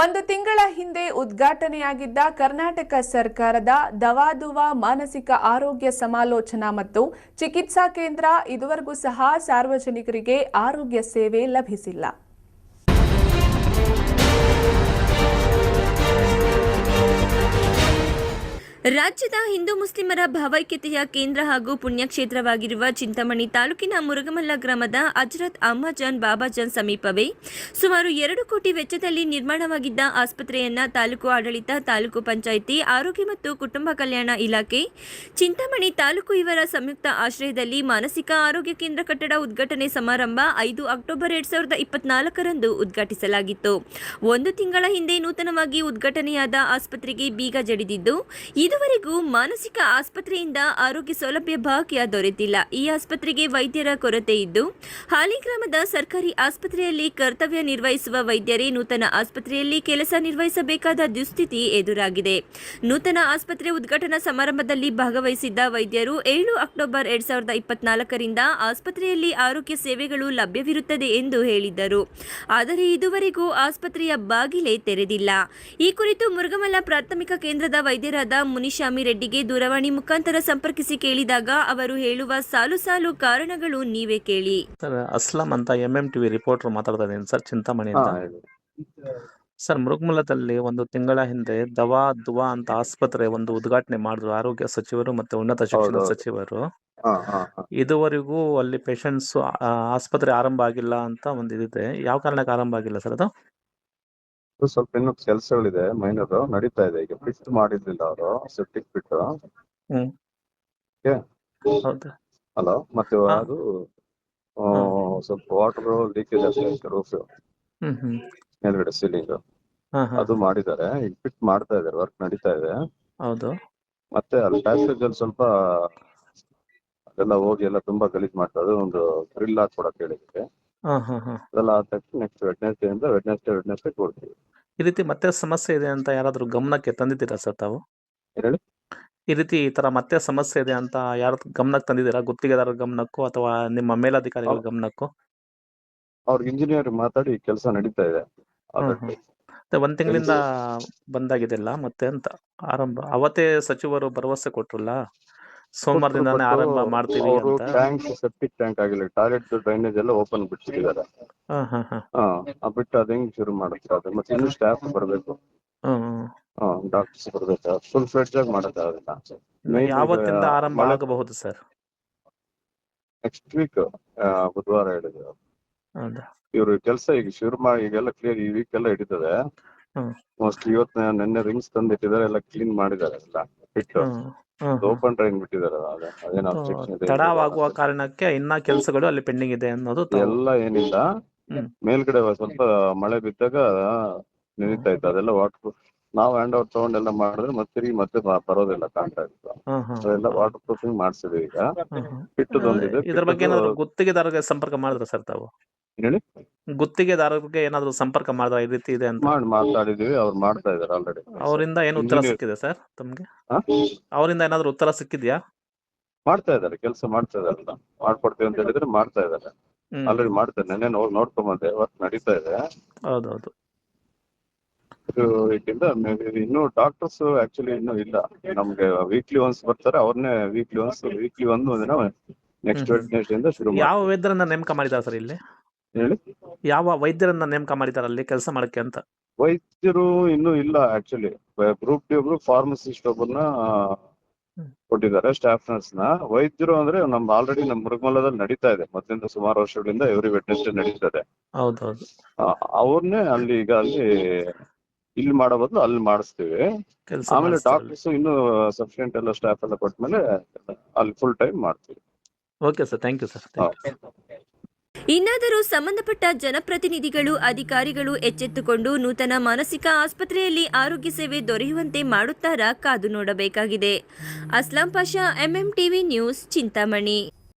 ಒಂದು ತಿಂಗಳ ಹಿಂದೆ ಉದ್ಘಾಟನೆಯಾಗಿದ್ದ ಕರ್ನಾಟಕ ಸರ್ಕಾರದ ದವಾದುವ ಮಾನಸಿಕ ಆರೋಗ್ಯ ಸಮಾಲೋಚನಾ ಮತ್ತು ಚಿಕಿತ್ಸಾ ಕೇಂದ್ರ ಇದುವರೆಗೂ ಸಹ ಸಾರ್ವಜನಿಕರಿಗೆ ಆರೋಗ್ಯ ಸೇವೆ ಲಭಿಸಿಲ್ಲ. ರಾಜ್ಯದ ಹಿಂದೂ ಮುಸ್ಲಿಮರ ಭಾವೈಕ್ಯತೆಯ ಕೇಂದ್ರ ಹಾಗೂ ಪುಣ್ಯಕ್ಷೇತ್ರವಾಗಿರುವ ಚಿಂತಾಮಣಿ ತಾಲೂಕಿನ ಮುರುಗಮಲ್ಲ ಗ್ರಾಮದ ಅಜ್ರತ್ ಅಮ್ಮಜಾನ್ ಬಾಬಾಜಾನ್ ಸಮೀಪವೇ ಸುಮಾರು ಎರಡು ಕೋಟಿ ವೆಚ್ಚದಲ್ಲಿ ನಿರ್ಮಾಣವಾಗಿದ್ದ ಆಸ್ಪತ್ರೆಯನ್ನ ತಾಲೂಕು ಆಡಳಿತ, ತಾಲೂಕು ಪಂಚಾಯಿತಿ, ಆರೋಗ್ಯ ಮತ್ತು ಕುಟುಂಬ ಕಲ್ಯಾಣ ಇಲಾಖೆ, ಚಿಂತಾಮಣಿ ತಾಲೂಕು ಇವರ ಸಂಯುಕ್ತ ಆಶ್ರಯದಲ್ಲಿ ಮಾನಸಿಕ ಆರೋಗ್ಯ ಕೇಂದ್ರ ಕಟ್ಟಡ ಉದ್ಘಾಟನೆ ಸಮಾರಂಭ ಐದು ಅಕ್ಟೋಬರ್ ಎರಡ್ ಸಾವಿರದ ಇಪ್ಪತ್ನಾಲ್ಕರಂದು ಉದ್ಘಾಟಿಸಲಾಗಿತ್ತು. ಒಂದು ತಿಂಗಳ ಹಿಂದೆ ನೂತನವಾಗಿ ಉದ್ಘಾಟನೆಯಾದ ಆಸ್ಪತ್ರೆಗೆ ಬೀಗ ಜಡಿದಿದ್ದು ಇದುವರೆಗೂ ಮಾನಸಿಕ ಆಸ್ಪತ್ರೆಯಿಂದ ಆರೋಗ್ಯ ಸೌಲಭ್ಯ ಭಾಗ್ಯ ದೊರೆತಿಲ್ಲ. ಈ ಆಸ್ಪತ್ರೆಗೆ ವೈದ್ಯರ ಕೊರತೆ ಇದ್ದು, ಹಾಲಿ ಗ್ರಾಮದ ಸರ್ಕಾರಿ ಆಸ್ಪತ್ರೆಯಲ್ಲಿ ಕರ್ತವ್ಯ ನಿರ್ವಹಿಸುವ ವೈದ್ಯರೇ ನೂತನ ಆಸ್ಪತ್ರೆಯಲ್ಲಿ ಕೆಲಸ ನಿರ್ವಹಿಸಬೇಕಾದ ದುಸ್ಥಿತಿ ಎದುರಾಗಿದೆ. ನೂತನ ಆಸ್ಪತ್ರೆ ಉದ್ಘಾಟನಾ ಸಮಾರಂಭದಲ್ಲಿ ಭಾಗವಹಿಸಿದ್ದ ವೈದ್ಯರು ಏಳು ಅಕ್ಟೋಬರ್ ಎರಡ್ ಸಾವಿರದ ಇಪ್ಪತ್ನಾಲ್ಕರಿಂದ ಆಸ್ಪತ್ರೆಯಲ್ಲಿ ಆರೋಗ್ಯ ಸೇವೆಗಳು ಲಭ್ಯವಿರುತ್ತದೆ ಎಂದು ಹೇಳಿದ್ದರು. ಆದರೆ ಇದುವರೆಗೂ ಆಸ್ಪತ್ರೆಯ ಬಾಗಿಲೇ ತೆರೆದಿಲ್ಲ. ಈ ಕುರಿತು ಮುರುಗಮಲ್ಲ ಪ್ರಾಥಮಿಕ ಕೇಂದ್ರದ ವೈದ್ಯರಾದ ಮುನಿಶಾಮಿ ರೆಡ್ಡಿಗೆ ದೂರವಾಣಿ ಮುಖಾಂತರ ಸಂಪರ್ಕಿಸಿ ಕೇಳಿದಾಗ ಅವರು ಹೇಳುವ ಸಾಲು ಸಾಲು ಕಾರಣಗಳು ನೀವೇ ಕೇಳಿ. ಸರ್ ಅಸ್ಲಂ ಅಂತ ಎಂ ಎಂ ಟಿವಿ ರಿಪೋರ್ಟರ್ ಮಾತಾಡ್ತಾ ಇದ್ದೀನಿ. ಸರ್ ಚಿಂತಾಮಣಿ ಅಂತ. ಸರ್ ಮುರುಗಮಲದಲ್ಲಿ ಒಂದು ತಿಂಗಳ ಹಿಂದೆ ದವಾ ದುವಾ ಅಂತ ಆಸ್ಪತ್ರೆ ಒಂದು ಉದ್ಘಾಟನೆ ಮಾಡಿದ್ರು ಆರೋಗ್ಯ ಸಚಿವರು ಮತ್ತೆ ಉನ್ನತ ಶಿಕ್ಷಣ. ಸಚಿವರು. ಇದುವರೆಗೂ ಅಲ್ಲಿ ಪೇಷಂಟ್ಸ್ ಆಸ್ಪತ್ರೆ ಆರಂಭ ಆಗಿಲ್ಲ ಅಂತ ಒಂದು ಇದಿದೆ ಯಾವ ಕಾರಣಕ್ಕೆ ಆರಂಭ ಆಗಿಲ್ಲ ಸರ್ ಅದು? ಇದು ಸ್ವಲ್ಪ ಇನ್ನು ಕೆಲಸಗಳಿದೆ ಮೈನರ್ ನಡೀತಾ ಇದೆ. ಈಗ ಫಿಟ್ ಮಾಡಿರ್ಲಿಲ್ಲ ಅವರು ಸೆಪ್ಟಿಕ್ ಫಿಟ್ ಹಲೋ ಮತ್ತೆ ಅದು ಸ್ವಲ್ಪ ವಾಟರ್ ಲೀಕೇಜ್ ಆಗ್ತಾ ರೂಫ್ ಮೇಲ್ಗಡೆ ಸೀಲಿಂಗ್ ಅದು ಮಾಡಿದ್ದಾರೆ. ಈಗ ಫಿಟ್ ಮಾಡ್ತಾ ಇದ್ದಾರೆ ವರ್ಕ್ ನಡೀತಾ ಇದೆ. ಹೌದು. ಮತ್ತೆ ಅಲ್ಲಿ ಪ್ಯಾಸೇಜ್ ಅಲ್ಲಿ ಸ್ವಲ್ಪ ಅದೆಲ್ಲ ಹೋಗಿ ಎಲ್ಲ ತುಂಬಾ ಗಲೀಜ್ ಮಾಡ್ತಾ ಇದೆ. ಒಂದು ಗ್ರಿಲ್ ಹಾಕೊಡಕ್ ಹೇಳಿದ್ರೆ ಅದೆಲ್ಲ ಆದ ತಕ್ಷಣ ನೆಕ್ಸ್ಟ್ ವೆಡ್ನೆಸ್ಡೇ ಇಂದ ವೆಡ್ನೆಸ್ಡೇ ವೆಡ್ನೆಸ್ಡೇ ಕೊಡ್ತೀವಿ. ಈ ರೀತಿ ಮತ್ತೆ ಸಮಸ್ಯೆ ಇದೆ ಅಂತ ಯಾರಾದರೂ ಗಮನಕ್ಕೆ ತಂದಿದ್ದೀರಾ ಸರ್ ತಾವು? ಏನ್ ಹೇಳಿ? ಈ ರೀತಿ ಈ ತರ ಮತ್ತೆ ಸಮಸ್ಯೆ ಇದೆ ಅಂತ ಯಾರ ಗಮನಕ್ಕೆ ತಂದಿದ್ದೀರಾ? ಗುತ್ತಿಗೆದಾರರ ಗಮನಕ್ಕೂ ಅಥವಾ ನಿಮ್ಮ ಮೇಲಧಿಕಾರಿಗಳ ಗಮನಕ್ಕೂ? ಅವ್ರ ಇಂಜಿನಿಯರ್ ಮಾತಾಡಿ ಕೆಲಸ ನಡೀತಾ ಇದೆ. ಅದಕ್ಕೆ ಮತ್ತೆ ಒಂದ್ ತಿಂಗಳಿಂದ ಬಂದಾಗಿದೆಲ್ಲ ಮತ್ತೆ ಅಂತ. ಆರಂಭ ಅವತ್ತೇ ಸಚಿವರು ಭರವಸೆ ಕೊಟ್ರಲ್ಲ? ಸೋಮವಾರದಿಂದಾನೇ ಆರಂಭ ಮಾಡ್ತೀವಿ ಅವರು ಅಂತ. ಟ್ಯಾಂಕ್ ಸೆಪ್ಟಿಕ್ ಟ್ಯಾಂಕ್ ಆಗಿಲ್ಲ. ಟಾಯ್ಲೆಟ್ ಡ್ರೈನೇಜ್ ಎಲ್ಲ ಓಪನ್ ಬಿಟ್ಟಿದ್ದಾರೆ ಹಾ ಹಾ ಹಾ. ಬಿಟ್ಟು ಅದ್ ಹೆಂಗ್ ಶುರು ಮಾಡುತ್ತೆ ಅದು? ಮತ್ತೆ ಇನ್ನು ಸ್ಟಾಫ್ ಬರಬೇಕು. ಹ್ಮ್, ಹ್ಮ್. ಹಾ ಡಾಕ್ಟರ್ಸ್ ಬರ್ಬೇಕು. ಫುಲ್ ಫ್ಲೆಡ್ಜ್ ಆಗಿ ಮಾಡೋಕ್ಕಾಗಲ್ಲ ಯಾವತ್ತಿಂದ ಆರಂಭ ಆಗಬಹುದು ಸರ್? ನೆಕ್ಸ್ಟ್ ವೀಕ್ ಬುಧವಾರ ಹೇಳಿದ್ರು ಹೌದಾ? ಇವ್ರು ಕೆಲಸ ಈಗ ಶುರು ಮಾಡಿ ಈಗೆಲ್ಲ ಕ್ಲಿಯರ್ ಈ ವೀಕ್ ಎಲ್ಲ ಹಿಡಿತದೆ ಹ್ಮ್. ಮೋಸ್ಟ್ಲಿ ಇವತ್ತು ನಿನ್ನೆ ರಿಂಗ್ಸ್ ತಂದಿಟ್ಟಿದ್ದಾರೆ ಎಲ್ಲ ಕ್ಲೀನ್ ಮಾಡಿದ್ದಾರೆ ಎಲ್ಲ. ಹ್ಮ್. ಓಪನ್ ಡ್ರೈನ್ ಬಿಟ್ಟಿದ್ದಾರೆ ಅದೇ ಅದೇನು ಅದು ಅಬ್ಜೆಕ್ಷನ್ ಇದೆ ತಡವಾಗುವ ಕಾರಣಕ್ಕೆ ಇನ್ನ ಕೆಲಸಗಳು ಅಲ್ಲಿ ಪೆಂಡಿಂಗ್ ಇದೆ ಅನ್ನೋದು ತಾವು- ಎಲ್ಲ ಏನಿಲ್ಲ. ಹ್ಮ್. ಮೇಲ್ಗಡೆ ಸ್ವಲ್ಪ ಮಳೆ ಬಿದ್ದಾಗ ನಿಂತಾ ಇತ್ತು. ಅದೆಲ್ಲ ವಾಟರ್ ನಾವು ಹ್ಯಾಂಡ್ ಓವರ್ ತಗೊಂಡೆಲ್ಲ ಮಾಡಿದ್ರೆ ಮತ್ತೆ ತಿರುಗಿ ಮತ್ತೆ ಬ- ಬರೋದಿಲ್ಲ ಕಾಂಟ್ರಾಕ್ಟ್ ಅದೆಲ್ಲ ವಾಟರ್ ಪ್ರೂಫಿಂಗ್ ಮಾಡ್ಸಿದ್ವಿ ಈಗ. ಇಟ್ಟದೊಂದಿದೆ. ಪಿಟ್ಟದೊಂದಿದೆ ಇದ್ರ ಬಗ್ಗೆ ಏನಾದ್ರು ಗುತ್ತಿಗೆದಾರರಿಗೆ ಸಂಪರ್ಕ ಮಾಡಿದ್ರೆ ಸರ್ ತಾವು? ಹೇಳಿ? ಗುತ್ತಿಗೆದಾರರಿಗೆ ಏನಾದ್ರು ಸಂಪರ್ಕ ಮಾಡಿದ್ರ ಈ ರೀತಿ ಇದೆ ಅಂತ? ಮಾಡಿ ಮಾತಾಡಿದೀವಿ ಅವ್ರು ಮಾಡ್ತಾ ಇದಾರೆ ಆಲ್ರೆಡಿ ಅವರಿಂದ ಏನು ಉತ್ತರ Engineer- ಸಿಕ್ಕಿದೆ ಸರ್ ತಮ್ಗೆ? ಅವರಿಂದ ಏನಾದ್ರು ಉತ್ತರ ಸಿಕ್ಕಿದ್ಯಾ? ಮಾಡ್ತಾ ಇದ್ದಾರೆ ಕೆಲಸ ಮಾಡ್ತಾ ಇದಾರಲ್ಲ ಮಾಡ್ಕೊಡ್ತೇವೆ ಅಂತ ಹೇಳಿದ್ರೆ ಮಾಡ್ತಾ ಇದ್ದಾರೆ. ಆಲ್ರೆಡಿ ಮಾಡ್ತಾರೆ. ನೆನ್ನೆ ಹೋಗಿ ನೋಡ್ಕೊಂಬಂದೆ ವರ್ಕ್ ನಡೀತಾ ಇದೆ. ಹೌದೌದು. ಇದು ಇದರಿಂದ ಇನ್ನು ಡಾಕ್ಟರ್ಸ್ ಆಕ್ಚುಲಿ ಇನ್ನೂ ಇಲ್ಲ. ನಮ್ಗೆ ವೀಕ್ಲಿ ಒನ್ಸ್ ಬರ್ತಾರೆ ಅವ್ರನ್ನೇ ವೀಕ್ಲಿ ಒನ್ಸ್ ವೀಕ್ಲಿ ಒಂದು ನೆಕ್ಸ್ಟ್. ವೆಡ್ನೆಸ್ಡೇ ಇಂದ ಶುರು ಯಾವ ವೈದ್ಯರನ್ನ ನೇಮಕ ಮಾಡಿದ್ದಾರೆ ಸರ್ ಇಲ್ಲಿ? ಹೇಳಿ? ಯಾವ ವೈದ್ಯರನ್ನ ನೇಮಕ ಮಾಡಿದಾರೆ ಅಲ್ಲಿ ಕೆಲಸ ಮಾಡಕ್ಕೆ ಅಂತ? ವೈದ್ಯರು ಇನ್ನೂ ಇಲ್ಲ ಆಕ್ಚುಲಿ ಗ್ರೂಪ್ ಡಿ ಒಬ್ರು ಫಾರ್ಮಸಿಸ್ಟ್ ಒಬ್ಬರನ್ನ. ಕೊಟ್ಟಿದ್ದಾರೆ ಸ್ಟಾಫ್ ನರ್ಸ್ನ. ವೈದ್ಯರು ಅಂದ್ರೆ ನಮ್ ಆಲ್ರೆಡಿ ನಮ್ ಮುರುಗಮಲದಲ್ಲಿ ನಡೀತಾ ಇದೆ. ಮೊದಲಿಂದ ಸುಮಾರು ವರ್ಷಗಳಿಂದ ಎವ್ರಿ ವೆಡ್ನೆಸ್ಡೇ ನಡೀತದೆ ಹೌದು ಅವ್ರನ್ನೇ ಅಲ್ಲಿ ಈಗ ಅಲ್ಲಿ ಇಲ್ಲಿ ಮಾಡೋ ಬದಲು ಅಲ್ಲಿ ಮಾಡಿಸ್ತೀವಿ. ಆಮೇಲೆ ಡಾಕ್ಟರ್ಸ್ ಇನ್ನು ಸಫಿಶಿಯಂಟ್ ಎಲ್ಲ ಸ್ಟಾಫ್ ಎಲ್ಲ ಕೊಟ್ಮೇಲೆ ಅಲ್ಲಿ ಫುಲ್ ಟೈಮ್ ಮಾಡ್ತೀವಿ. Okay sir thank you sir. ಇನ್ನಾದರೂ ಸಂಬಂಧಪಟ್ಟ ಜನಪ್ರತಿನಿಧಿಗಳು, ಅಧಿಕಾರಿಗಳು ಎಚ್ಚೆತ್ತುಕೊಂಡು ನೂತನ ಮಾನಸಿಕ ಆಸ್ಪತ್ರೆಯಲ್ಲಿ ಆರೋಗ್ಯ ಸೇವೆ ದೊರೆಯುವಂತೆ ಮಾಡುತ್ತಾರಾ ಕಾದು ನೋಡಬೇಕಾಗಿದೆ. Aslam Pasha, MM TV news, Chintamani.